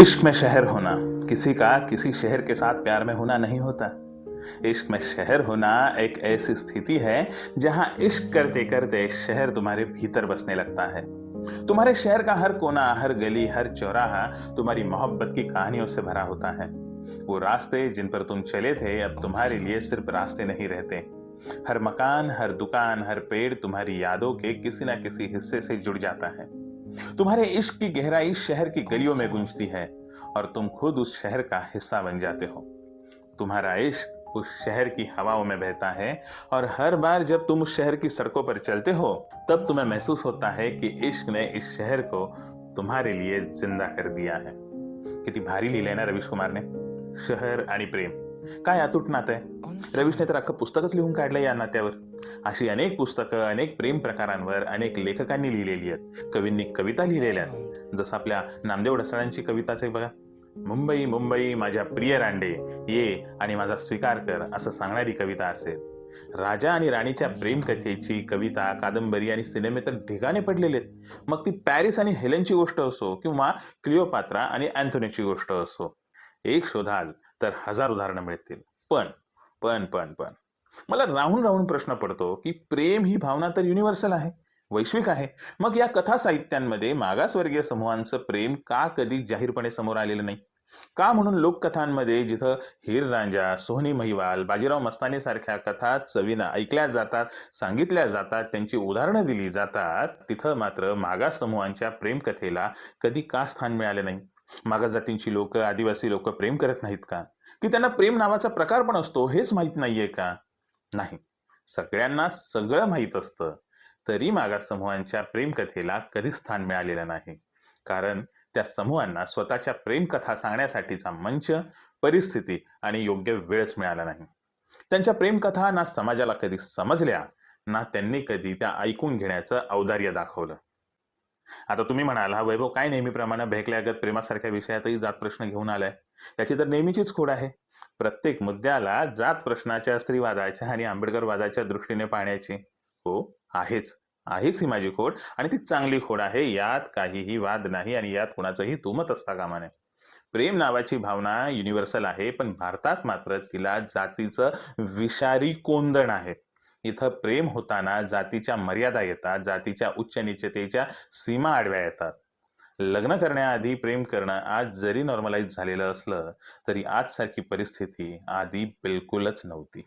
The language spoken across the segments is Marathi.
इश्क में शहर होना। किसी का किसी शहर के साथ प्यार में होना नहीं होता। इश्क में शहर होना एक ऐसी स्थिति है, जहाँ इश्क करते करते शहर तुम्हारे भीतर बसने लगता है। तुम्हारे शहर का हर कोना, हर गली, हर चौराहा तुम्हारी मोहब्बत की कहानियों से भरा होता है। वो रास्ते जिन पर तुम चले थे, अब तुम्हारे लिए सिर्फ़ रास्ते नहीं रहते। हर मकान, हर दुकान, हर पेड़ तुम्हारी यादों के किसी न किसी हिस्से से जुड़ जाता है। तुम्हारे इश्क की गहराई शहर की गलियों में गूंजती है और तुम खुद उस शहर का हिस्सा बन जाते हो। तुम्हारा इश्क उस शहर की हवाओं में बहता है और हर बार जब तुम उस शहर की सड़कों पर चलते हो तब तुम्हें महसूस होता है कि इश्क ने इस शहर को तुम्हारे लिए ज़िंदा कर दिया है। किती भारी लिहिलंय ना रवीश कुमार ने। शहर आणि प्रेम काय अतूट नातं आहे? रवीशने तर अख्खं पुस्तकच लिहून काढलं या नात्यावर। अशी अनेक पुस्तकं अनेक प्रेम प्रकारांवर अनेक लेखकांनी लिहिलेली आहेत. कवींनी कविता लिहिलेल्या आहेत. जसं आपल्या नामदेव ढसाळांची कविताच आहे बघा. मुंबई मुंबई माझ्या प्रिय रांडे ये आणि माझा स्वीकार कर असं सांगणारी कविता असेल राजा आणि राणीच्या प्रेम कथेची कविता कादंबरी आणि सिनेमे तर ढिगाने पडलेले आहेत. मग ती पॅरिस आणि हेलेनची गोष्ट असो किंवा क्लिओपात्रा आणि अँथोनीची गोष्ट असो. एक शोधाल तर हजार उदाहरणं मिळतील. पण पण पण पण. मला राहून राहून प्रश्न पडतो की प्रेम ही भावना तर युनिव्हर्सल आहे वैश्विक आहे. मग या कथा साहित्यांमध्ये मागासवर्गीय समूहांचं प्रेम का कधी जाहीरपणे समोर आलेलं नाही? का म्हणून लोककथांमध्ये जिथं हिर रांजा सोहनी महिवाल बाजीराव मस्तानी सारख्या कथा चवीना ऐकल्या जातात सांगितल्या जातात त्यांची उदाहरणं दिली जातात तिथं मात्र मागास समूहांच्या प्रेमकथेला कधी का स्थान मिळालं नाही? मागास जातींची लोक आदिवासी लोक प्रेम करत नाहीत का? की त्यांना प्रेम नावाचा प्रकार पण असतो हेच माहीत नाहीये का? नाही. सगळ्यांना सगळं माहीत असतं. तरी मागास समूहांच्या प्रेमकथेला कधी स्थान मिळालेलं नाही. कारण त्या समूहांना स्वतःच्या प्रेमकथा सांगण्यासाठीचा मंच परिस्थिती आणि योग्य वेळच मिळाला नाही. त्यांच्या प्रेमकथा ना समाजाला कधी समजल्या ना त्यांनी कधी त्या ऐकून घेण्याचं औदार्य दाखवलं. आता तुम्ही म्हणाल हा वैभव काय नेहमीप्रमाणे भेकल्यागत प्रेमासारख्या विषयातही जात प्रश्न घेऊन आलाय? याची तर नेहमीचीच खोड आहे. प्रत्येक मुद्द्याला जात प्रश्नाच्या स्त्रीवादाच्या आणि आंबेडकरवादाच्या दृष्टीने पाहण्याची. हो आहेच. आहेच ही माझी खोड आणि ती चांगली खोड आहे. यात काहीही वाद नाही आणि यात कुणाचंही तुमत असता कामा नये. प्रेम नावाची भावना युनिव्हर्सल आहे पण भारतात मात्र तिला जातीचं विषारी कोंदण आहे. इथं प्रेम होताना जातीच्या मर्यादा येतात जातीच्या उच्च निश्चतेच्या सीमा आडव्या येतात. लग्न करण्याआधी प्रेम करणं आज जरी नॉर्मलाइज झालेलं असलं तरी आजसारखी परिस्थिती आधी बिलकुलच नव्हती.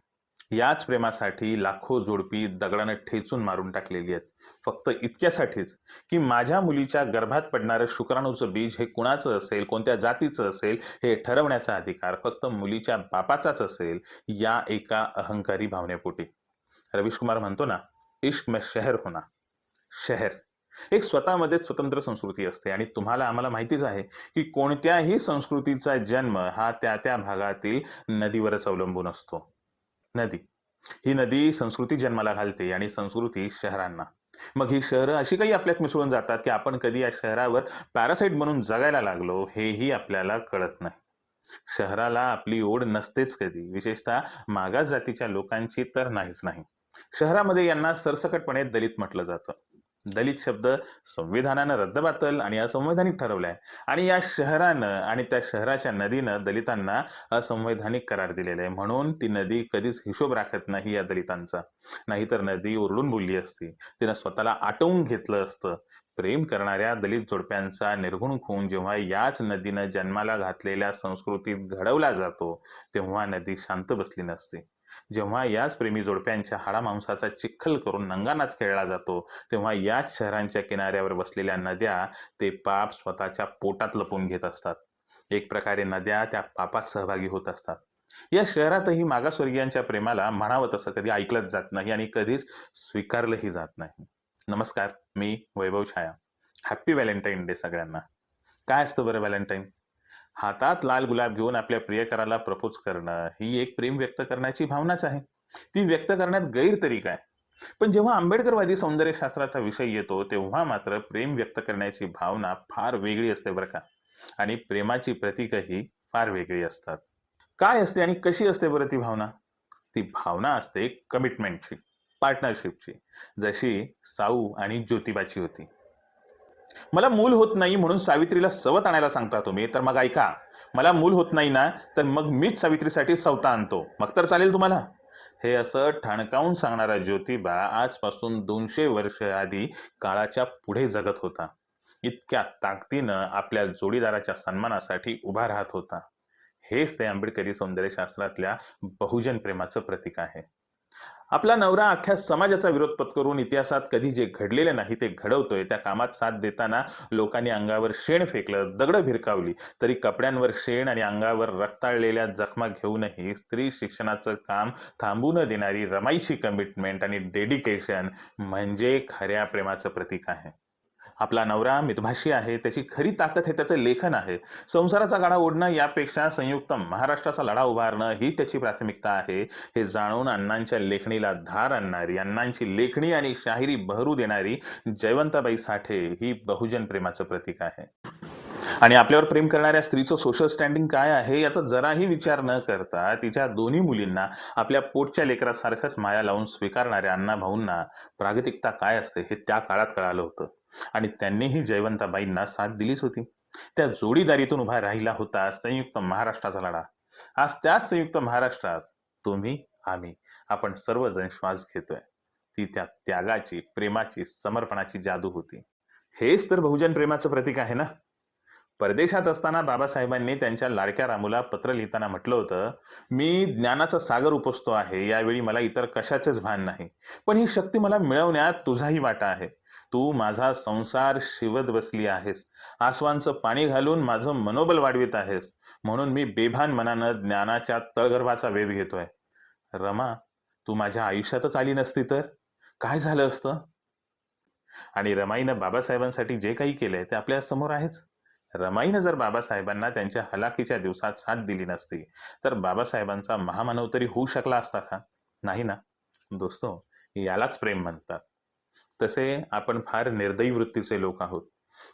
याच प्रेमासाठी लाखो जोडपी दगडानं ठेचून मारून टाकलेली आहेत. फक्त इतक्यासाठीच की माझ्या मुलीच्या गर्भात पडणारं शुक्राणूचं बीज हे कुणाचं असेल कोणत्या जातीचं असेल हे ठरवण्याचा अधिकार फक्त मुलीच्या बापाचाच असेल या एका अहंकारी भावनेपोटी. रवीश कुमार म्हणतो ना इश्क में शहर होना शहर. एक स्वतःमध्ये स्वतंत्र संस्कृती असते. आणि तुम्हाला आम्हाला माहितीच आहे की कोणत्याही संस्कृतीचा जन्म हा त्या त्या भागातील नदीवरच अवलंबून असतो. नदी. ही नदी संस्कृती जन्माला घालते आणि संस्कृती शहरांना. मग ही शहरं अशी काही आपल्यात मिसळून जातात की आपण कधी या शहरावर पॅरासाईट म्हणून जगायला लागलो हेही आपल्याला कळत नाही. शहराला आपली ओढ नसतेच कधी. विशेषतः मागास जातीच्या लोकांची तर नाहीच नाही. शहरामध्ये यांना सरसकटपणे दलित म्हटलं जातं. दलित शब्द संविधानानं रद्दबातल आणि असंवैधानिक ठरवलाय. आणि या शहरानं आणि त्या शहराच्या नदीनं दलितांना असंवैधानिक करार दिलेला आहे. म्हणून ती नदी कधीच हिशोब राखत नाही या दलितांचा. नाहीतर नदी ओरडून बोलली असती. तिनं स्वतःला आटवून घेतलं असतं. प्रेम करणाऱ्या दलित जोडप्यांचा निर्गुण खून जेव्हा याच नदीनं जन्माला घातलेल्या संस्कृतीत घडवला जातो तेव्हा नदी शांत बसली नसते. जेव्हा याच प्रेमी जोडप्यांच्या हाडामांसाचा चिखल करून नंगानाच खेळला जातो तेव्हा याच शहरांच्या किनाऱ्यावर बसलेल्या नद्या ते पाप स्वतःच्या पोटात लपून घेत असतात. एक प्रकारे नद्या त्या पापात सहभागी होत असतात. या शहरातही मागासवर्गीयांच्या प्रेमाला म्हणावं तसं कधी ऐकलंच जात नाही आणि कधीच स्वीकारलंही जात नाही. नमस्कार मी Vaibhav Chhaya. Happy Valentine Day सगळ्यांना. काय असतं बरं व्हॅलेंटाईन? हातात लाल गुलाब घेऊन आपल्या प्रियकराला प्रपोज करणं ही एक प्रेम व्यक्त करण्याची भावनाच आहे. ती व्यक्त करण्यात गैर तरी काय पण जेव्हा आंबेडकरवादी सौंदर्यशास्त्राचा विषय येतो तेव्हा मात्र प्रेम व्यक्त करण्याची भावना फार वेगळी असते बरं का. आणि प्रेमाची प्रतीकही फार वेगळी असतात. काय असते आणि कशी असते बरं ती भावना? ती भावना असते कमिटमेंटची पार्टनरशिपची जशी साऊ आणि ज्योतिबाची होती. मला मूल होत नाही म्हणून सावित्रीला सवत आणायला सांगता तुम्ही. तर मग ऐका मला मूल होत नाही ना तर मग मीच सावित्रीसाठी सवता आणतो. मग तर चालेल तुम्हाला. हे असं ठणकावून सांगणारा ज्योतिबा आजपासून दोनशे वर्ष आधी काळाच्या पुढे जगत होता. इतक्या ताकदीनं आपल्या जोडीदाराच्या सन्मानासाठी उभा राहत होता. हेच ते आंबेडकरी सौंदर्यशास्त्रातल्या बहुजन प्रेमाचं प्रतीक आहे. आपला नवरा अख्ख्या समाजाचा विरोध पत्करून इतिहासात कधी जे घडलेले नाही ते घडवतोय. त्या कामात साथ देताना लोकांनी अंगावर शेण फेकलं दगडं भिरकावली. तरी कपड्यांवर शेण आणि अंगावर रक्ताळलेल्या जखमा घेऊनही स्त्री शिक्षणाचं काम थांबू न देणारी रमाईची कमिटमेंट आणि डेडिकेशन म्हणजे खऱ्या प्रेमाचं प्रतीक आहे. आपला नवरा मितभाषी आहे त्याची खरी ताकद हे त्याचं लेखन आहे. संसाराचा गाडा ओढणं यापेक्षा संयुक्त महाराष्ट्राचा लढा उभारणं ही त्याची प्राथमिकता आहे. हे जाणून अण्णांच्या लेखणीला धार आणणारी अण्णांची लेखणी आणि शाहिरी बहरू देणारी जयवंताबाई साठे ही बहुजन प्रेमाचं प्रतीक आहे. आणि आपल्यावर प्रेम करणाऱ्या स्त्रीचं सोशल स्टँडिंग काय आहे याचा जराही विचार न करता तिच्या दोन्ही मुलींना आपल्या पोटच्या लेकरासारखंच माया लावून स्वीकारणाऱ्या अण्णा भाऊंना प्रागतिकता काय असते हे त्या काळात कळालं होतं. आणि त्यांनीही जयवंताबाईंना साथ दिलीच होती. त्या जोडीदारीतून उभा राहिला होता संयुक्त महाराष्ट्राचा लढा. आज त्याच संयुक्त महाराष्ट्रात तुम्ही आम्ही आपण सर्वजण श्वास घेतोय. ती त्या त्यागाची प्रेमाची समर्पणाची जादू होती. हेच तर बहुजन प्रेमाचं प्रतीक आहे ना? परदेशात असताना बाबासाहेबांनी त्यांच्या लाडक्या रामूला पत्र लिहिताना म्हटलं होतं मी ज्ञानाचा सागर उपसतो आहे यावेळी मला इतर कशाचेच भान नाही. पण ही शक्ती मला मिळवण्यात तुझाही वाटा आहे. तू माझा संसार शिवत बसली आहेस. आसवांचं पाणी घालून माझं मनोबल वाढवित आहेस. म्हणून मी बेभान मनानं ज्ञानाच्या तळगर्भाचा वेध घेतोय. रमा तू माझ्या आयुष्यातच आली नसती तर? काय झालं असतं? आणि रमाईनं बाबासाहेबांसाठी जे काही केलंय ते आपल्यासमोर आहेच. रमाईनं जर बाबासाहेबांना त्यांच्या हलाखीच्या दिवसात साथ दिली नसती तर बाबासाहेबांचा महामानव तरी होऊ शकला असता का? नाही ना? दोस्तो यालाच प्रेम म्हणतात. तसे आपण फार निर्दयी वृत्तीचे लोक आहोत.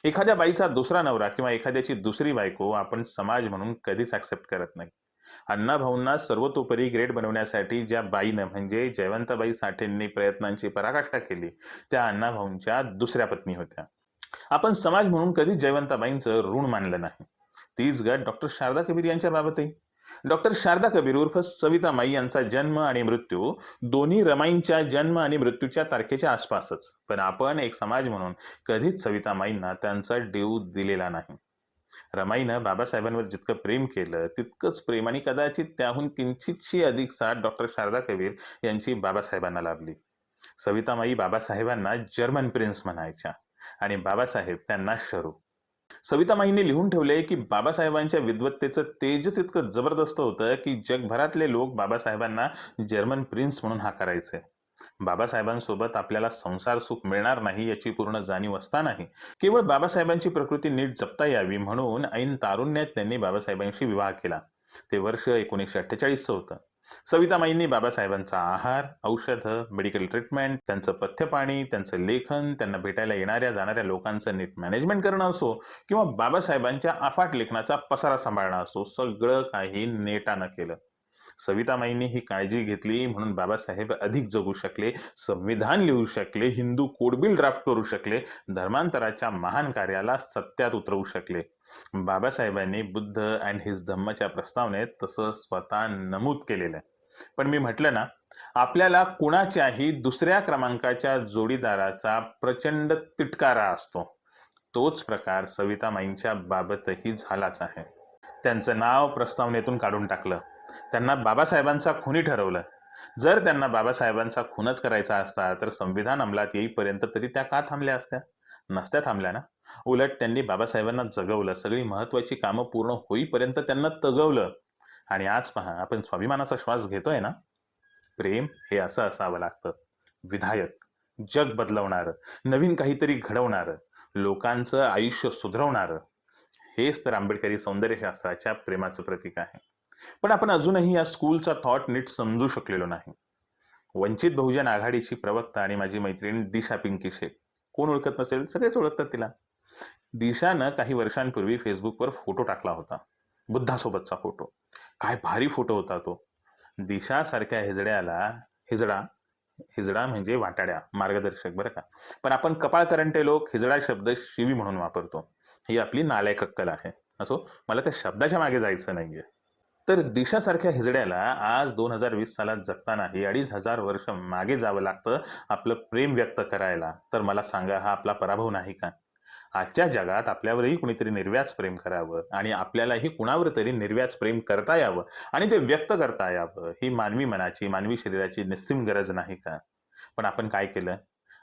एखाद्या बाईचा दुसरा नवरा किंवा एखाद्याची दुसरी बायको आपण समाज म्हणून कधीच ऍक्सेप्ट करत नाही. अण्णा भाऊंना सर्वतोपरी ग्रेड बनवण्यासाठी ज्या बाईनं म्हणजे जयवंताबाई साठेंनी प्रयत्नांची पराकाष्ठा केली त्या अण्णाभाऊंच्या दुसऱ्या पत्नी होत्या. आपण समाज म्हणून कधीच जयवंताबाईंचं ऋण मानलं नाही. तीच गट डॉक्टर शारदा कबीर यांच्या बाबतही डॉक्टर शारदा कबीर उर्फ सविता माई यांचा जन्म आणि मृत्यू दोन्ही रमाईंच्या जन्म आणि मृत्यूच्या तारखेच्या आसपासच. पण आपण एक समाज म्हणून कधीच सविता माईंना त्यांचा देऊ दिलेला नाही. रमाईनं बाबासाहेबांवर जितकं प्रेम केलं तितकंच प्रेम आणि कदाचित त्याहून किंचितशी अधिक साथ डॉक्टर शारदा कबीर यांची बाबासाहेबांना लाभली. सवितामाई बाबासाहेबांना जर्मन प्रिन्स म्हणायच्या आणि बाबासाहेब त्यांना शरू. सवितामाईंनी लिहून ठेवले की बाबासाहेबांच्या विद्वत्तेचं तेजच इतकं जबरदस्त होतं की जगभरातले लोक बाबासाहेबांना जर्मन प्रिन्स म्हणून हाकारायचे. बाबासाहेबांसोबत आपल्याला संसार सुख मिळणार नाही याची पूर्ण जाणीव असतानाही केवळ बाबासाहेबांची प्रकृती नीट जपता यावी म्हणून ऐन तारुण्यात त्यांनी बाबासाहेबांशी विवाह केला. ते वर्ष एकोणीसशे अठ्ठेचाळीसचं होतं. सवितामाईंनी बाबासाहेबांचा आहार औषधं मेडिकल ट्रीटमेंट त्यांचं पथ्यपाणी त्यांचं लेखन त्यांना भेटायला येणाऱ्या जाणाऱ्या लोकांचं नीट मॅनेजमेंट करणं असो किंवा बाबासाहेबांच्या अफाट लेखनाचा पसारा सांभाळणं असो सगळं काही नेटानं केलं. सविताबाईंनी ही काळजी घेतली म्हणून बाबासाहेब अधिक जगू शकले संविधान लिहू शकले हिंदू कोडबिल ड्राफ्ट करू शकले धर्मांतराच्या महान कार्याला सत्यात उतरवू शकले. बाबासाहेबांनी बुद्ध अँड हिज धम्मच्या प्रस्तावनेत तसं स्वतः नमूद केलेलं आहे. पण मी म्हटलं ना आपल्याला कुणाच्याही दुसऱ्या क्रमांकाच्या जोडीदाराचा प्रचंड तिटकारा असतो. तोच प्रकार सवितामाईंच्या बाबतही झालाच आहे. त्यांचं नाव प्रस्तावनेतून काढून टाकलं. त्यांना बाबासाहेबांचा खुनी ठरवलं. जर त्यांना बाबासाहेबांचा खूनच करायचा असता तर संविधान अंमलात येईपर्यंत तरी त्या का थांबल्या असत्या? नसत्या थांबल्या ना? उलट त्यांनी बाबासाहेबांना जगवलं. सगळी महत्वाची कामं पूर्ण होईपर्यंत त्यांना तगवलं. आणि आज पहा आपण स्वाभिमानाचा श्वास घेतोय ना? प्रेम हे असं असावं लागतं. विधायक जग बदलवणारं नवीन काहीतरी घडवणारं लोकांचं आयुष्य सुधरवणारं हेच तर आंबेडकरी सौंदर्यशास्त्राच्या प्रेमाचं प्रतीक आहे. पण आपण अजूनही या स्कूलचा थॉट नीट समजू शकलेलो नाही. वंचित बहुजन आघाडीची प्रवक्ता आणि माझी मैत्रीण दिशा पिंकी शेख कोण ओळखत नसेल? सगळेच ओळखतात तिला. दिशानं काही वर्षांपूर्वी फेसबुकवर फोटो टाकला होता. बुद्धासोबतचा फोटो. काय भारी फोटो होता तो. दिशा सारख्या हेजड्याला हिजडा म्हणजे वाटाड्या मार्गदर्शक बरं का. पण आपण कपाळ करंटे लोक हिजडा शब्द शिवी म्हणून वापरतो. ही आपली नालायक अक्कल आहे. असो मला त्या शब्दाच्या मागे जायचं नाहीये. तर दिशासारख्या हिजड्याला आज दोन हजार वीस सालात जगतानाही अडीच हजार वर्ष मागे जावं लागतं आपलं प्रेम व्यक्त करायला. तर मला सांगा हा आपला पराभव नाही का? आजच्या जगात आपल्यावरही कुणीतरी निर्व्याज प्रेम करावं आणि आपल्यालाही कुणावर तरी निर्व्याज प्रेम करता यावं आणि ते व्यक्त करता यावं ही मानवी मनाची मानवी शरीराची निस्सीम गरज नाही का? पण आपण काय केलं?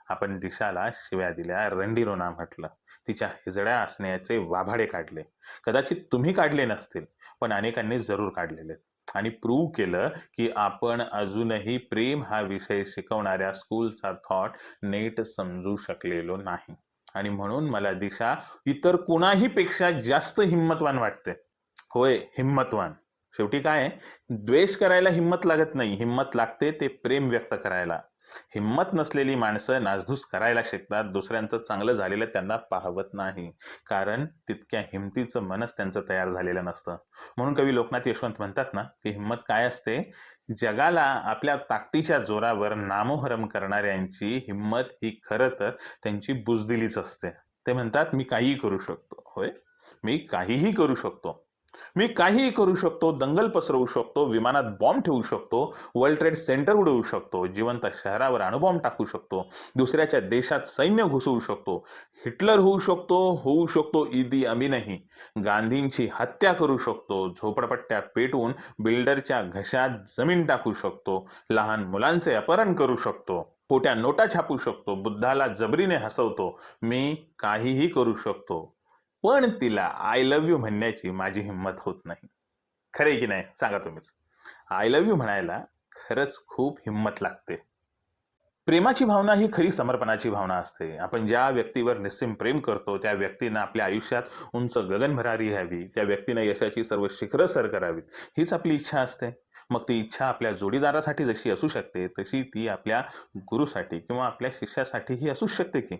आपण दिशाला शिव्या दिल्या. रंडीरोना म्हटलं. तिच्या हिजड्या असण्याचे वाभाडे काढले. कदाचित तुम्ही काढले नसतील पण अनेकांनी जरूर काढलेले. आणि प्रूव्ह केलं की आपण अजूनही प्रेम हा विषय शिकवणाऱ्या स्कूलचा थॉट नेट समजू शकलेलो नाही. आणि म्हणून मला दिशा इतर कुणाही पेक्षा जास्त हिंमतवान वाटते. होय हिंमतवान. शेवटी काय? द्वेष करायला हिंमत लागत नाही. हिंमत लागते ते प्रेम व्यक्त करायला. हिंमत नसलेली माणसं नासधूस करायला शिकतात. दुसऱ्यांचं चांगलं झालेलं त्यांना पाहवत नाही. कारण तितक्या हिमतीचं मनच त्यांचं तयार झालेलं नसतं. म्हणून कवी लोकनाथ यशवंत म्हणतात ना की हिंमत काय असते? जगाला आपल्या ताकदीच्या जोरावर नामोहरम करणाऱ्यांची हिंमत ही खरं तर त्यांची बुजदिलीच असते. ते म्हणतात मी काहीही करू शकतो. होय? मी काहीही करू शकतो. मी काहीही करू शकतो दंगल पसरवू शकतो विमानात बॉम्ब ठेवू शकतो वर्ल्ड ट्रेड सेंटर उडवू शकतो जिवंत शहरावर अणुबॉम्ब टाकू शकतो दुसऱ्याच्या देशात सैन्य घुसवू शकतो हिटलर होऊ शकतो होऊ शकतो इदी अमीनही. गांधींची हत्या करू शकतो झोपडपट्ट्या पेटवून बिल्डरच्या घशात जमीन टाकू शकतो लहान मुलांचे अपहरण करू शकतो पोट्या नोटा छापू शकतो बुद्धाला जबरीने हसवतो मी काहीही करू शकतो. पण तिला आय लव्ह यू म्हणण्याची माझी हिंमत होत नाही. खरे की नाही? सांगा तुम्हीच. आय लव्ह यू म्हणायला खरंच खूप हिंमत लागते. प्रेमाची भावना ही खरी समर्पणाची भावना असते. आपण ज्या व्यक्तीवर निस्सिम प्रेम करतो त्या व्यक्तीनं आपल्या आयुष्यात उंच गगनभरारी हवी त्या व्यक्तीनं यशाची सर्व शिखरं सर करावीत हीच आपली इच्छा असते. मग ती इच्छा आपल्या जोडीदारासाठी जशी असू शकते तशी ती आपल्या गुरुसाठी किंवा आपल्या शिष्यासाठीही असू शकते की.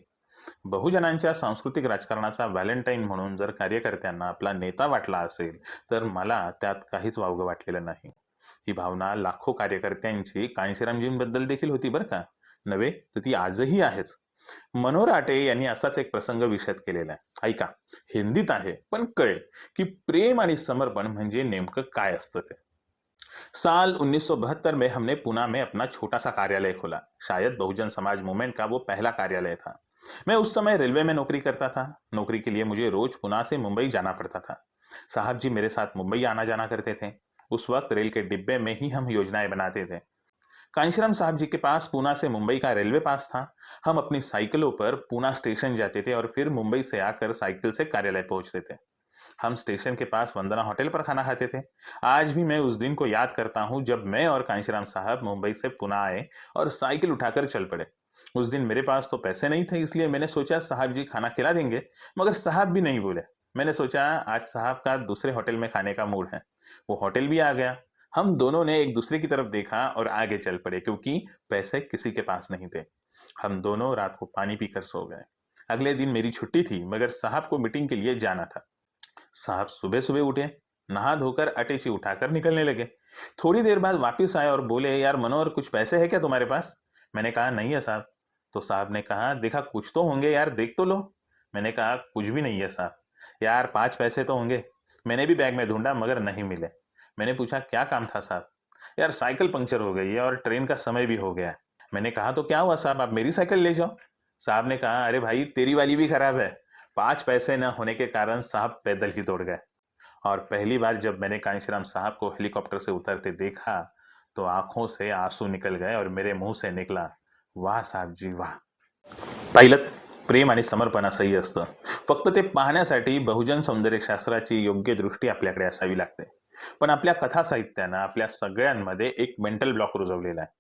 बहुजनांच्या सांस्कृतिक राजकारणाचा व्हॅलेंटाईन म्हणून जर कार्यकर्त्यांना आपला नेता वाटला असेल तर मला त्यात काहीच वावगं वाटलेलं नाही. ही भावना लाखो कार्यकर्त्यांची कांशीरामजींबद्दल देखील होती बरं का? नव्हे? तर ती आजही आहेच. मनोहर आटे यांनी असाच एक प्रसंग विशद केलेला आहे. ऐका हिंदीत आहे पण कळेल की प्रेम आणि समर्पण म्हणजे नेमकं काय असतं ते. साल 1972 में हमने पुणे में अपना छोटा सा कार्यालय खोला. शायद बहुजन समाज मूवमेंट का वो पहला कार्यालय था. मैं उस समय रेलवे में नौकरी करता था। नौकरी के लिए मुझे रोज पुणे से मुंबई जाना पड़ता था। साहब जी मेरे साथ मुंबई आना जाना करते थे। उस वक्त रेल के डिब्बे में ही हम योजनाएँ बनाते थे। कांशीराम साहब जी के पास पूना से मुंबई का रेलवे पास था। हम अपनी साइकिलों पर पूना स्टेशन जाते थे और फिर मुंबई से आकर साइकिल से कार्यालय पहुँचते थे। हम स्टेशन के पास वंदना होटल पर खाना खाते थे। आज भी मैं उस दिन को याद करता हूँ जब मैं और कांशीराम साहब मुंबई से पुणे आए और साइकिल उठाकर चल पड़े। उस दिन मेरे पास तो पैसे नहीं थे, इसलिए मैंने सोचा साहब जी खाना खिला देंगे, मगर साहब भी नहीं बोले। मैंने सोचा आज साहब का दूसरे होटल में खाने का मूड है। वो होटल भी आ गया। हम दोनों ने एक दूसरे की तरफ़ देखा और आगे चल पड़े, क्योंकि पैसे किसी के पास नहीं थे। हम दोनों रात को पानी पीकर सो गए। अगले दिन मेरी छुट्टी थी, मगर साहब को मीटिंग के लिए जाना था। साहब सुबह सुबह उठे, नहा धोकर अटेची उठाकर निकलने लगे। थोड़ी देर बाद वापस आए और बोले, यार, मनोहर, कुछ पैसे है क्या तुम्हारे पास? मैंने कहा, नहीं है साहब। तो साहब ने कहा, देखा, कुछ तो होंगे यार, देख तो लो। मैंने कहा, कुछ भी नहीं है साहब। यार, पाँच पैसे तो होंगे। मैंने भी बैग में ढूंढा, मगर नहीं मिले। मैंने पूछा, क्या काम था साहब? यार, साइकिल पंक्चर हो गई है और ट्रेन का समय भी हो गया मैंने कहा तो क्या हुआ साहब? आप मेरी साइकिल ले जाओ। साहब ने कहा, अरे भाई, तेरी वाली भी खराब है। पाँच पैसे न होने के कारण साहब पैदल ही दौड़ गए। और पहली बार जब मैंने कांशीराम साहब को हेलीकॉप्टर से उतरते देखा तो आँखों से आँसू निकल गए और मेरे मुँह से निकला। वाह साहेबजी वा पाहिलं प्रेम आणि समर्पण असंही असतं. फक्त ते पाहण्यासाठी बहुजन सौंदर्यशास्त्राची योग्य दृष्टी आपल्याकडे असावी लागते. पण आपल्या कथा साहित्यानं आपल्या सगळ्यांमध्ये एक मेंटल ब्लॉक रुजवलेला आहे.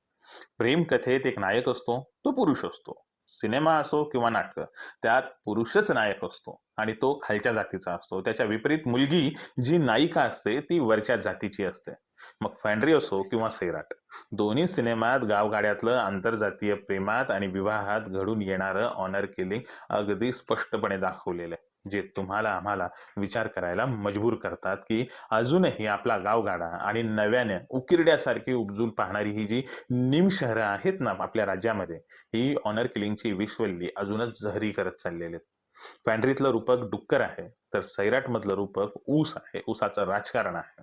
प्रेम कथेत एक नायक असतो तो पुरुष असतो. सिनेमा असो किंवा नाटक त्यात पुरुषच नायक असतो आणि तो खालच्या जातीचा असतो. त्याच्या विपरीत मुलगी जी नायिका असते ती वरच्या जातीची असते. मग फॅन्ड्री असो किंवा सैराट. दोन्ही सिनेमात गावगाड्यातलं आंतरजातीय प्रेमात आणि विवाहात घडून येणारं ऑनर किलिंग अगदी स्पष्टपणे दाखवलेलं आहे. जे तुम्हाला आम्हाला विचार करायला मजबूर करतात की अजूनही आपला गावगाडा आणि नव्याने उकिरड्यासारखी उपजून पाहणारी ही जी निम शहरं आहेत ना आपल्या राज्यामध्ये ही ऑनर किलिंगची विश्वल्ली अजूनच जहरी करत चाललेले आहेत. पॅन्ड्रीतलं रूपक डुक्कर आहे तर सैराटमधलं रूपक ऊस आहे. ऊसाचं राजकारण आहे.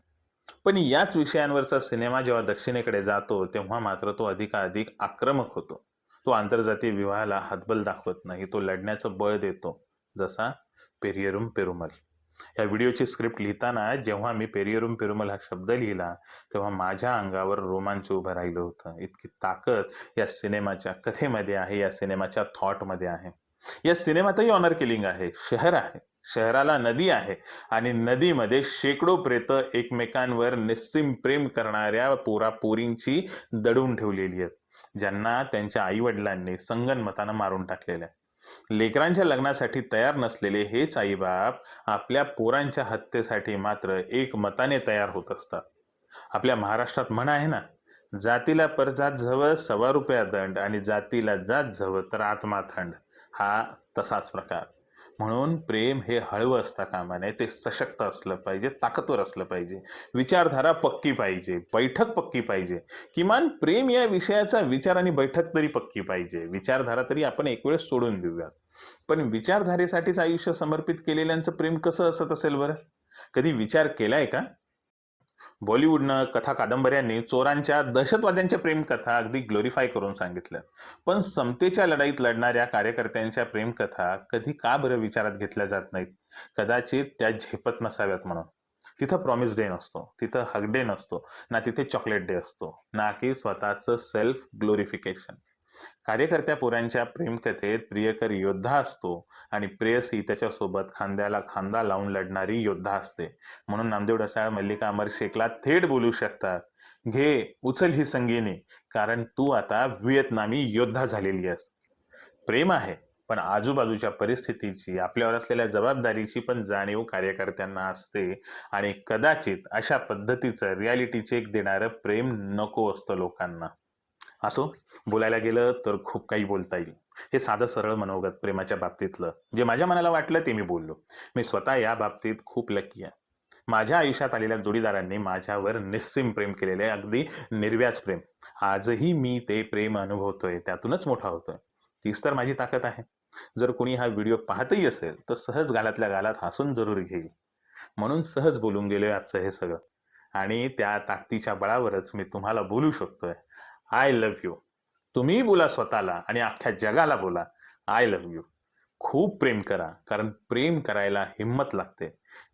पण याच विषयांवरचा सिनेमा जेव्हा दक्षिणेकडे जातो तेव्हा मात्र तो अधिकाधिक आक्रमक होतो. तो आंतरजातीय विवाहाला हातबल दाखवत नाही तो लढण्याचं बळ देतो जसा पेरियरुम पेरुमल. या व्हिडिओची स्क्रिप्ट लिहिताना जेव्हा मी पेरियरुम पेरुमल हा शब्द लिहिला तेव्हा माझ्या अंगावर रोमांच उभं राहिलं होतं. इतकी ताकद या सिनेमाच्या कथेमध्ये आहे या सिनेमाच्या थॉटमध्ये आहे. या सिनेमातही ऑनर किलिंग आहे शहर आहे. शहराला नदी आहे आणि नदीमध्ये शेकडो प्रेत एकमेकांवर निस्सिम प्रेम करणाऱ्या पोरापोरींची दडवून दडून ठेवलेली आहेत ज्यांना त्यांच्या आईवडिलांनी संगनमतानं मारून टाकलेलं आहे. लेकरांच्या लग्नासाठी तयार नसलेले हेच आईबाप आपल्या पोरांच्या हत्येसाठी मात्र एक मताने तयार होत असतात. आपल्या महाराष्ट्रात म्हण आहे ना जातीला परजात झव सव्वा रुपया दंड आणि जातीला जात झव तर आत्मा थंड. हा तसाच प्रकार. म्हणून प्रेम हे हळवं असता कामा नये. ते सशक्त असलं पाहिजे ताकदवर असलं पाहिजे. विचारधारा पक्की पाहिजे बैठक पक्की पाहिजे. किमान प्रेम या विषयाचा विचार आणि बैठक तरी पक्की पाहिजे. विचारधारा तरी आपण एक वेळ सोडून देऊयात. पण विचारधारेसाठीच आयुष्य समर्पित केलेल्यांचं प्रेम कसं असत असेल बरं? कधी विचार केलाय का? बॉलिवूडनं कथा कादंबऱ्यांनी चोरांच्या दहशतवाद्यांच्या प्रेमकथा अगदी ग्लोरीफाय करून सांगितल्या पण समतेच्या लढाईत लढणाऱ्या कार्यकर्त्यांच्या प्रेमकथा कधी का बरं विचारात घेतल्या जात नाहीत? कदाचित त्या झेपत नसाव्यात म्हणून. तिथं प्रॉमिस डे नसतो तिथं हग डे नसतो ना तिथे चॉकलेट डे असतो ना की स्वतःचं सेल्फ ग्लोरिफिकेशन कार्यकर्त्या पोरांच्या प्रेमकथेत प्रियकर योद्धा असतो आणि प्रेयसी त्याच्यासोबत खांद्याला खांदा लावून लढणारी योद्धा असते. म्हणून नामदेव ढसाळ मल्लिका अमर शेखला थेट बोलू शकतात. घे उचल ही संगीने कारण तू आता व्हिएतनामी योद्धा झालेली आहेस. प्रेम आहे पण आजूबाजूच्या परिस्थितीची आपल्यावर असलेल्या जबाबदारीची पण जाणीव कार्यकर्त्यांना असते आणि कदाचित अशा पद्धतीचं रियालिटी चेक देणारं प्रेम नको असतं लोकांना. असो बोलायला गेलं तर खूप काही बोलता येईल. हे साधं सरळ मनोगत प्रेमाच्या बाबतीतलं. जे माझ्या मनाला वाटलं ते मी बोललो. मी स्वतः या बाबतीत खूप लकी आहे. माझ्या आयुष्यात आलेल्या जोडीदारांनी माझ्यावर निस्सिम प्रेम केलेले अगदी निर्व्याज प्रेम. आजही मी ते प्रेम अनुभवतोय. त्यातूनच मोठा होतोय. तीच तर माझी ताकद आहे. जर कोणी हा व्हिडिओ पाहतही असेल तर सहज गालातल्या गालात हसून जरूर घेईल. म्हणून सहज बोलून गेलोय आजचं हे सगळं. आणि त्या ताकदीच्या बळावरच मी तुम्हाला बोलू शकतोय. आय लव्ह यू तुम्ही बोला स्वतःला आणि अख्ख्या जगाला बोला. आय लव्ह यू खूप प्रेम करा कारण प्रेम करायला हिंमत लागते.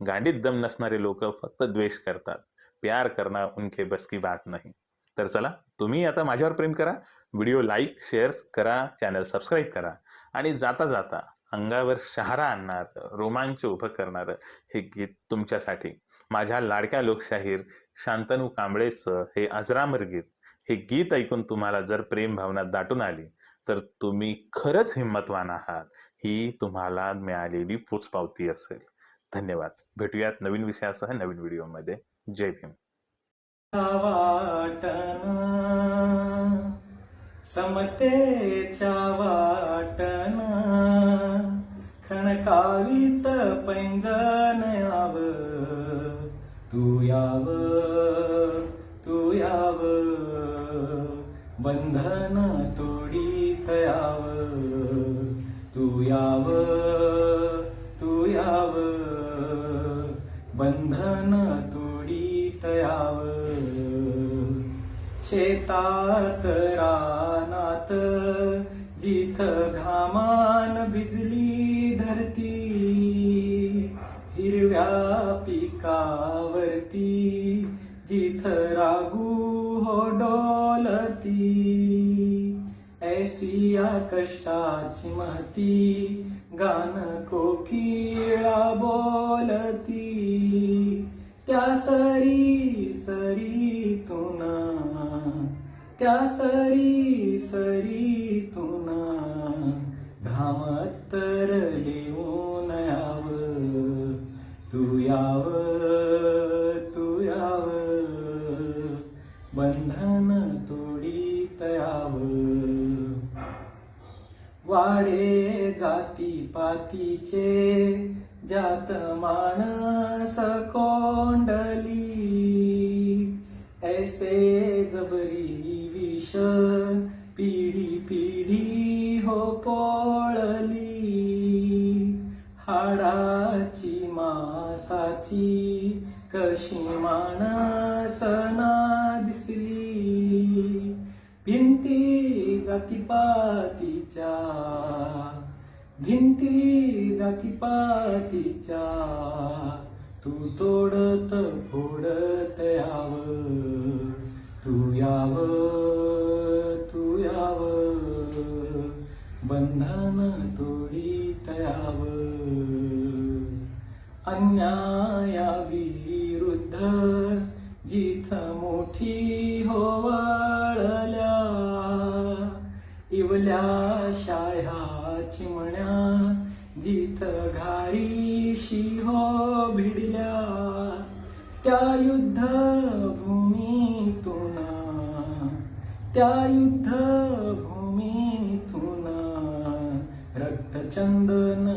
गांडीत दम नसणारे लोक फक्त द्वेष करतात. प्यार करना उनके बस की बात नाही. तर चला तुम्ही आता माझ्यावर प्रेम करा व्हिडिओ लाईक शेअर करा चॅनल सबस्क्राईब करा. आणि जाता जाता अंगावर शहारा आणणार रोमांच उभं करणारं हे गीत तुमच्यासाठी. माझ्या लाडक्या लोकशाहीर शांतनू कांबळेचं हे अजरामर गीत. हे गीत ऐकून तुम्हाला जर प्रेम भावना दाटून आली तर तुम्ही खरंच हिंमतवान आहात. ही तुम्हाला मिळालेली पोचपावती असेल. धन्यवाद. भेटूयात नवीन विषयासह नवीन व्हिडिओमध्ये. जय भीम. समतेच्या वाटन खणकावीत पैंजन याव. तू याव. बंधन तो महती गान कोकिळा बोलती. त्या सरी सरी तुना. त्या सरी सरी तुना. घामत तर जातीचे जात माणस कोंडली. ऐसे जबरी विष पिढी पिढी हो पोळली. हाडाची मासाची कशी माणसना दिसली भिंती जातीपाती जातीपातीच्या भिंती जातीपातीच्या तू तोडत फोडत याव तू याव तू याव. बंधन तोडीत अन्याया विरुद्ध जिथ मोठी होवाळल्या इवल्या चिमण्या जिथ घारीशी हो भिडल्या. त्या युद्ध भूमीतून त्या युद्ध भूमीतून रक्तचंदन